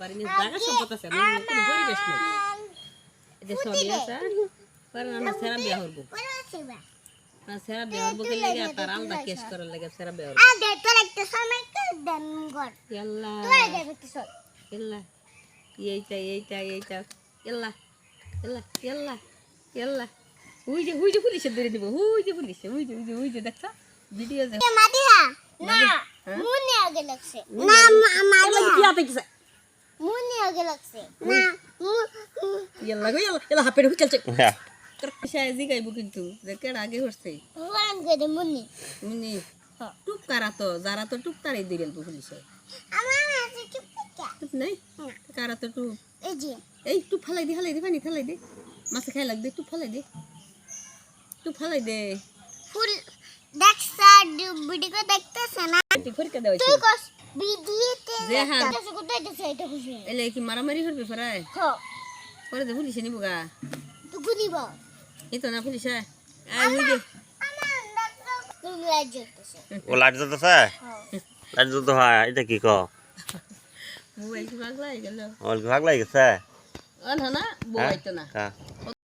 বাড়ি নিয়ে জায়গা সম্পদ আছে আমার কোনো পরিবেশ নেই। যে সবই আছে পরে না সেরা বিয়া হরবো না সেরা বিয়া হরবো কে লেগে তার আলাদা কেস করার লাগে সেরা বিয়া হরবো ইয়াল্লা। ইয়াল্লা। এইটা এইটা এইটা। ইয়াল্লা ইয়াল্লা ইয়াল্লা ইয়াল্লা। হুই যে হুই যে পুলিশে ধরে দিব হুই যে পুলিশে হুই যে হুই যে হুই যে দেখছা? ভিডিও যে কি আতে কিসা ইয়াল্লা গো ইয়াল্লা ইয়াল্লা হাপে ঢুকে চলছে। হ্যাঁ। কিন্তু যে কেডা আগে হচ্ছে মুনি টুক কারা তো? যারা তো টুক তারাই দিয়ে গেল পুলিশে। টুক নাই? কারা তো টুক এই ফালাই দে ফালাই দে পানি ফালাই দে। মাছে খাই লাগ দে টুক ফালাই দে। টুক ফালাই দে। ফুল দেখছা ভিডিও দেখতেছে না? তুই ফরিকা যে হ্যাঁ। এলে কি মারামারি করবে ফরাই? হ। পরে দে পুলিশে নিব গা। এই তো না পুলিশে। আয় হই দে ও লাইট জ্বলতেছে? লাইট জ্বলতে হয় এটা কি ক মোবাইল কি পাগলা হয়ে গেল? আমার কি ভাগ লাগে গেছে না বউ আইতো না। হ্যাঁ।